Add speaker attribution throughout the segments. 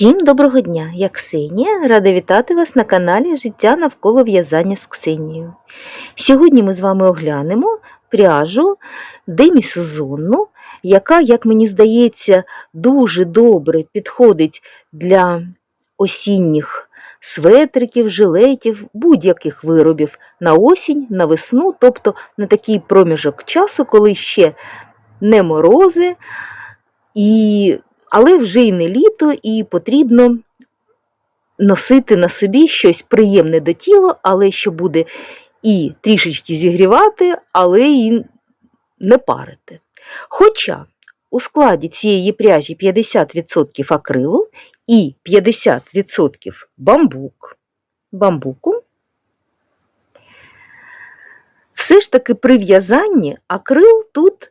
Speaker 1: Всім доброго дня! Я Ксенія, рада вітати вас на каналі Життя навколо в'язання з Ксенією. Сьогодні ми з вами оглянемо пряжу демісезонну, яка, як мені здається, дуже добре підходить для осінніх светриків, жилетів, будь-яких виробів на осінь, на весну, тобто на такий проміжок часу, коли ще не морози. І але вже й не літо, і потрібно носити на собі щось приємне до тіла, але що буде і трішечки зігрівати, але і не парити. Хоча у складі цієї пряжі 50% акрилу і 50% бамбук, бамбуку, все ж таки при в'язанні акрил тут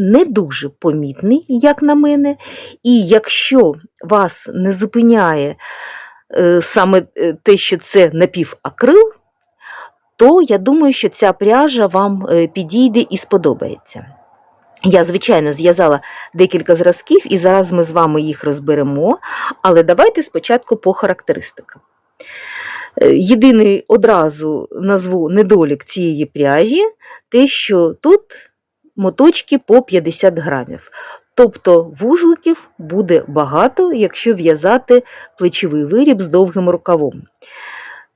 Speaker 1: не дуже помітний, як на мене, і якщо вас не зупиняє е, саме е, те, що це напівакрил, то я думаю, що ця пряжа вам е, підійде і сподобається. Я, звичайно, зв'язала декілька зразків, і зараз ми з вами їх розберемо, але давайте спочатку по характеристикам. Єдиний одразу назву недолік цієї пряжі, те, що тут моточки по 50 грамів. Тобто вузликів буде багато, якщо в'язати плечовий виріб з довгим рукавом.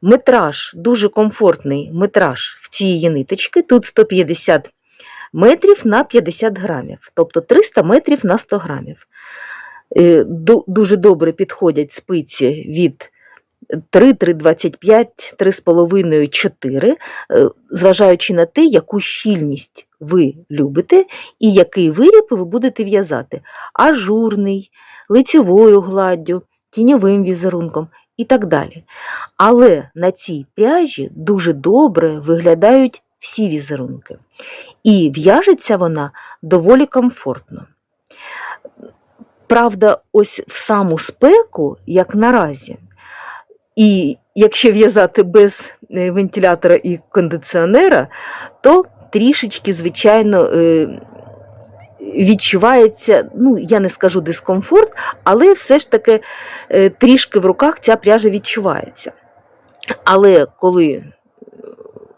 Speaker 1: Метраж, дуже комфортний метраж в цієї ниточки, тут 150 метрів на 50 грамів, тобто 300 метрів на 100 грамів. Е, Дуже добре підходять спиці від 3, 3,25, 3,5, 4, е, зважаючи на те, яку щільність ви любите і який виріб ви будете в'язати. Ажурний, лицьовою гладдю, тіньовим візерунком і так далі. Але на цій пряжі дуже добре виглядають всі візерунки. І в'яжеться вона доволі комфортно. Правда, ось в саму спеку, як наразі, і якщо в'язати без е, вентилятора і кондиціонера, то трішечки, звичайно, е, відчувається, ну, я не скажу дискомфорт, але все ж таки е, трішки в руках ця пряжа відчувається. Але коли е,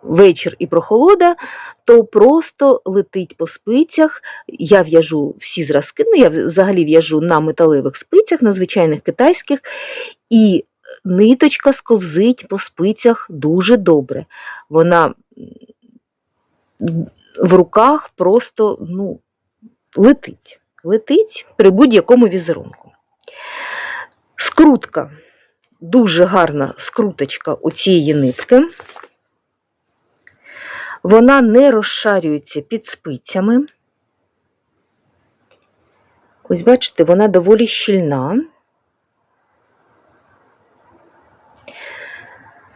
Speaker 1: вечір і прохолода, то просто летить по спицях. Я в'яжу всі зразки, ну я взагалі в'яжу на металевих спицях, на звичайних китайських, і ниточка сковзить по спицях дуже добре. Вона в руках просто ну, летить. Летить при будь-якому візерунку. Скрутка. Дуже гарна скруточка у цієї нитки. Вона не розшарюється під спицями. Ось бачите, вона доволі щільна.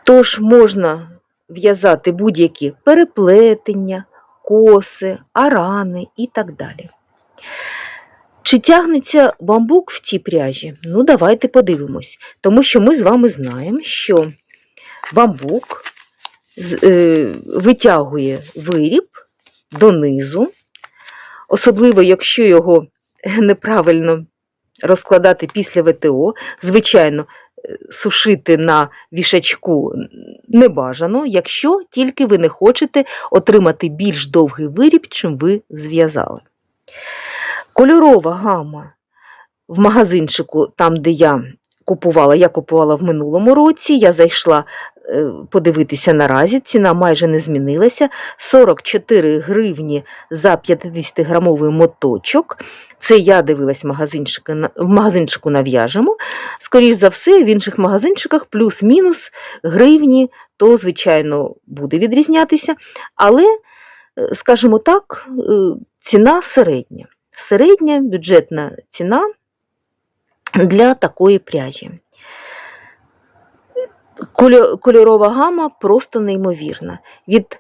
Speaker 1: Тож можна в'язати будь-які переплетення, коси, арани і так далі. Чи тягнеться бамбук в цій пряжі? Ну, давайте подивимось. Тому що ми з вами знаємо, що бамбук е, витягує виріб донизу, особливо, якщо його неправильно розкладати після ВТО, звичайно, е, сушити на вішачку не бажано, якщо тільки ви не хочете отримати більш довгий виріб, чим ви зв'язали. Кольорова гама в магазинчику, там, де я купувала, я купувала в минулому році, я зайшла подивитися наразі, ціна майже не змінилася. 44 гривні за 50-грамовий моточок. Це я дивилась магазинчика, на- в магазинчику нав'яжемо. Скоріш за все, в інших магазинчиках плюс-мінус гривні, то, звичайно, буде відрізнятися. Але, е, скажімо так, е, ціна середня. Середня бюджетна ціна для такої пряжі. Кольо- Кольорова гама просто неймовірна. Від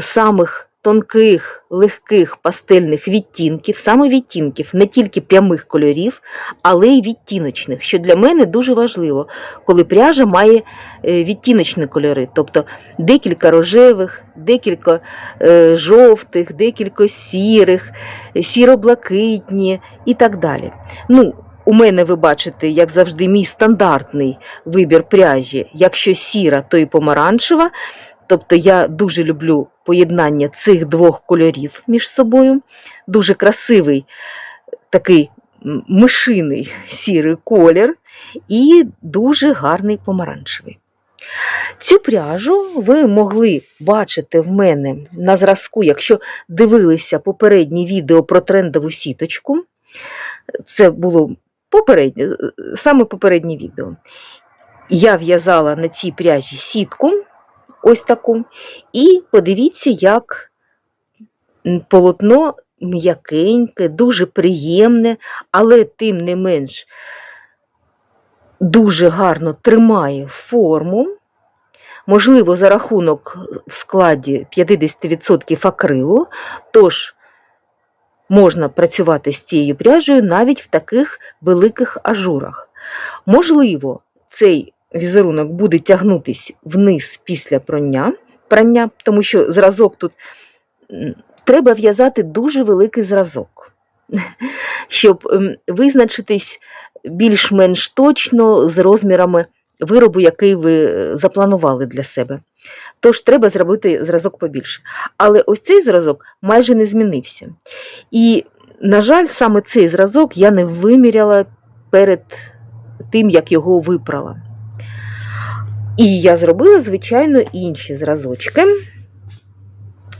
Speaker 1: самих тонких, легких пастельних відтінків, саме відтінків, не тільки прямих кольорів, але й відтіночних, що для мене дуже важливо, коли пряжа має е, відтіночні кольори, тобто декілька рожевих, декілька е, жовтих, декілька сірих, сіро-блакитні і так далі. Ну, у мене ви бачите, як завжди, мій стандартний вибір пряжі. Якщо сіра, то і помаранчева. Тобто я дуже люблю поєднання цих двох кольорів між собою. Дуже красивий такий мишиний сірий колір і дуже гарний помаранчевий. Цю пряжу ви могли бачити в мене на зразку, якщо дивилися попереднє відео про трендову сіточку. Це було попереднє, е, саме попереднє відео. Я в'язала на цій пряжі сітку, ось таку, і подивіться, як полотно м'якеньке, дуже приємне, але тим не менш дуже гарно тримає форму. Можливо, за рахунок в складі 50% акрилу, тож можна працювати з цією пряжею навіть в таких великих ажурах. Можливо, цей візерунок буде тягнутись вниз після прання, прання тому що зразок тут треба в'язати дуже великий зразок, щоб ем, визначитись більш-менш точно з розмірами виробу, який ви е, запланували для себе. Тож треба зробити зразок побільше. Але ось цей зразок майже не змінився. І, на жаль, саме цей зразок я не виміряла перед тим, як його випрала. І я зробила, звичайно, інші зразочки.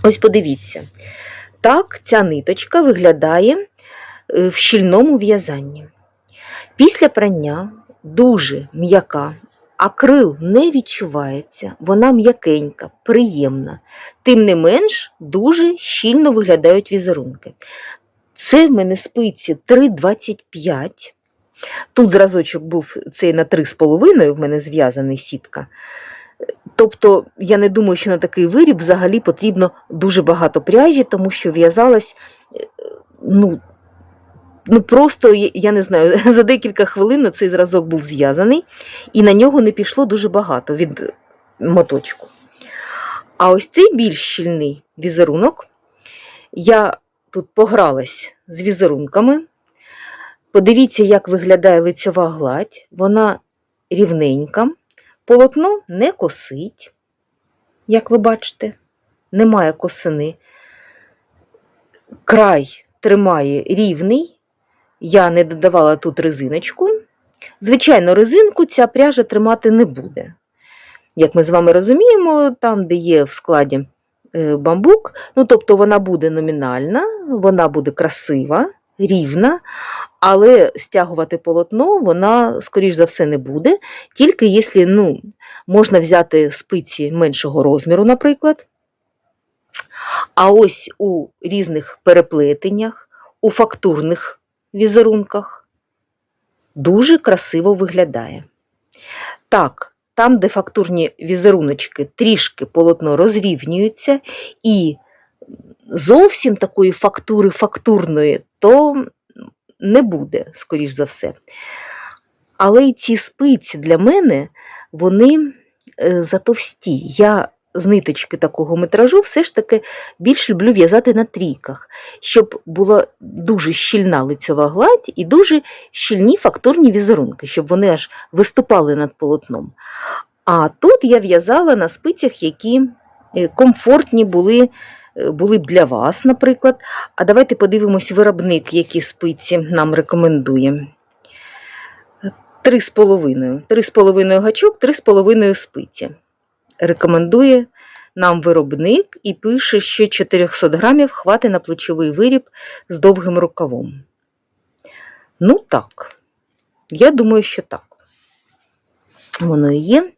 Speaker 1: Ось подивіться. Так, ця ниточка виглядає е, в щільному в'язанні. Після прання дуже м'яка, акрил не відчувається, вона м'якенька, приємна. Тим не менш, дуже щільно виглядають візерунки. Це в мене спиці 3,25. Тут зразочок був цей на 3,5, в мене зв'язаний сітка. Тобто, я не думаю, що на такий виріб взагалі потрібно дуже багато пряжі, тому що в'язалась, е, ну, ну просто, я- не знаю, за декілька хвилин цей зразок був зв'язаний, і на нього не пішло дуже багато від моточку. А ось цей більш щільний візерунок, я тут погралась з візерунками. Подивіться, як виглядає лицьова гладь. Вона рівненька. Полотно не косить, як ви бачите, немає косини. Край тримає рівний. Я не додавала тут резиночку. Звичайно, резинку ця пряжа тримати не буде. Як ми з вами розуміємо, там, де є в складі е, бамбук, ну тобто вона буде номінальна, вона буде красива, рівна, але стягувати полотно вона, скоріш за все, не буде, тільки якщо ну, можна взяти спиці меншого розміру, наприклад. А ось у різних переплетеннях, у фактурних візерунках дуже красиво виглядає. Так, там, де фактурні візеруночки трішки полотно розрівнюються, і зовсім такої фактури фактурної, то не буде, скоріш за все. Але й ці спиці для мене, вони е, затовсті. Я з ниточки такого метражу все ж таки більш люблю в'язати на трійках, щоб була дуже щільна лицьова гладь і дуже щільні фактурні візерунки, щоб вони аж виступали над полотном. А тут я в'язала на спицях, які е, комфортні були, е, були б для вас, наприклад. А давайте подивимось виробник, які спиці нам рекомендує. Три з половиною. Три з половиною гачок, три з половиною спиці. Рекомендує нам виробник і пише, що 400 грамів хватить на плечовий виріб з довгим рукавом. Ну так, я думаю, що так. Воно і є.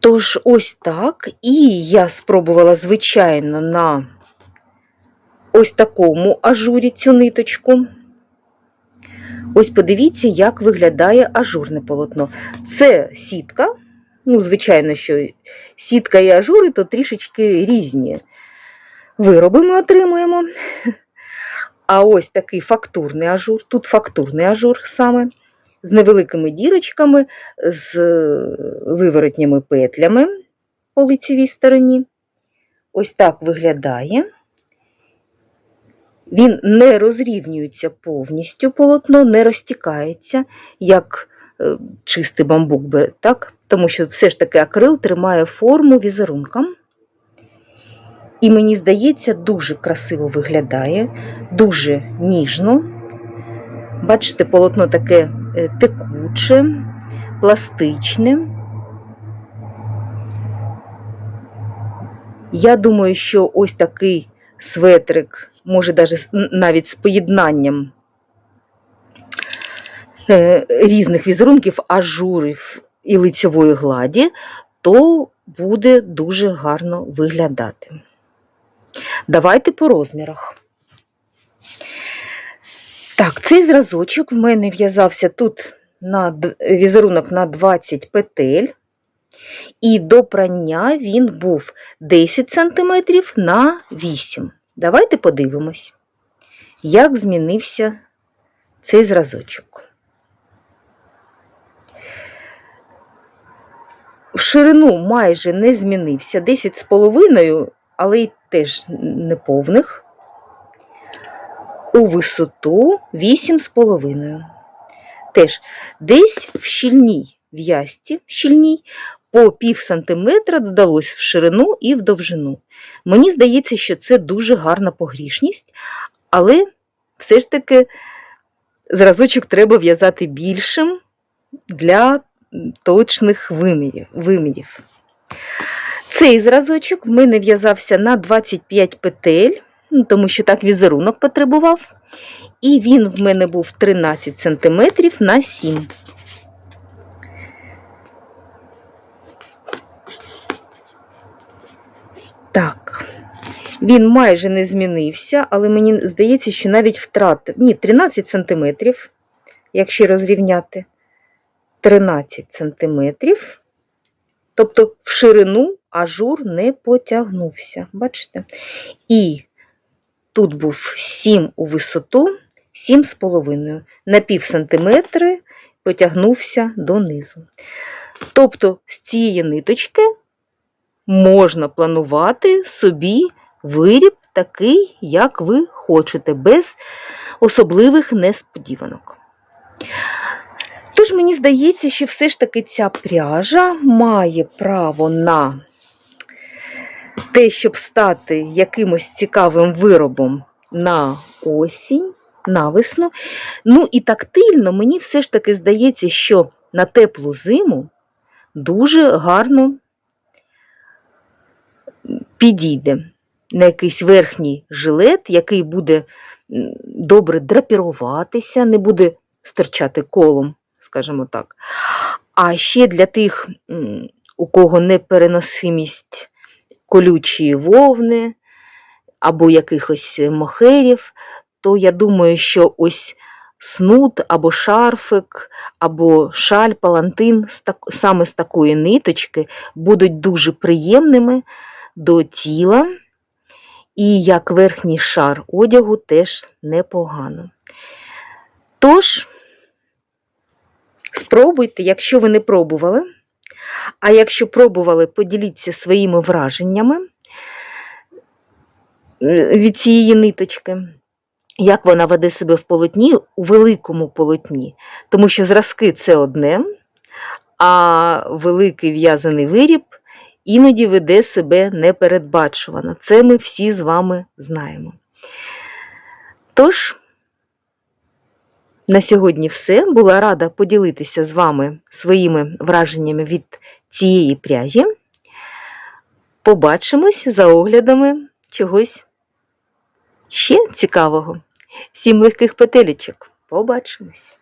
Speaker 1: Тож, ось так. І я спробувала, звичайно, на ось такому ажурі цю ниточку. Ось подивіться, як виглядає ажурне полотно. Це сітка. Ну, звичайно, що сітка і ажури то трішечки різні вироби ми отримуємо. А ось такий фактурний ажур, тут фактурний ажур саме, з невеликими дірочками, з виворотніми петлями по лицевій стороні. Ось так виглядає. Він не розрівнюється повністю полотно, не розтікається, як е, чистий бамбук, би, так? тому що все ж таки акрил тримає форму візерунка. І мені здається, дуже красиво виглядає, дуже ніжно. Бачите, полотно таке е, текуче, пластичне. Я думаю, що ось такий светрик, може навіть з поєднанням е, різних візерунків, ажурів і лицьової гладі, то буде дуже гарно виглядати. Давайте по розмірах. Так, цей зразочок в мене в'язався тут на візерунок на 20 петель, і до прання він був 10 см на 8 Давайте подивимось, як змінився цей зразочок. В ширину майже не змінився, 10,5, але й теж неповних. У висоту 8,5. Теж десь в щільній в'язці, в щільній, по пів сантиметра додалось в ширину і в довжину. Мені здається, що це дуже гарна погрішність, але все ж таки зразочок треба в'язати більшим для точних вимірів. Цей зразочок в мене в'язався на 25 петель, ну, тому що так візерунок потребував. І він в мене був 13 см на 7 Так, він майже не змінився, але мені здається, що навіть втратив. Ні, 13 см, якщо розрівняти. 13 см. Тобто в ширину ажур не потягнувся. Бачите? І тут був 7 у висоту, 7,5. На пів сантиметри потягнувся донизу. Тобто з цієї ниточки можна планувати собі виріб такий, як ви хочете, без особливих несподіванок. Тож мені здається, що все ж таки ця пряжа має право на те, щоб стати якимось цікавим виробом на осінь, на весну. Ну і тактильно мені все ж таки здається, що на теплу зиму дуже гарно підійде на якийсь верхній жилет, який буде добре драпіруватися, не буде стирчати колом, скажімо так. А ще для тих, у кого непереносимість колючої вовни або якихось мохерів, то я думаю, що ось снуд або шарфик, або шаль, палантин саме з такої ниточки будуть дуже приємними до тіла, і як верхній шар одягу теж непогано. Тож, спробуйте, якщо ви не пробували. А якщо пробували, поділіться своїми враженнями е, від цієї ниточки, як вона веде себе в полотні у великому полотні. Тому що зразки це одне, а великий в'язаний виріб іноді веде себе непередбачувано. Це ми всі з вами знаємо. Тож, на сьогодні все. Була рада поділитися з вами своїми враженнями від цієї пряжі. Побачимось за оглядами чогось ще цікавого. Всім легких петелечок. Побачимось!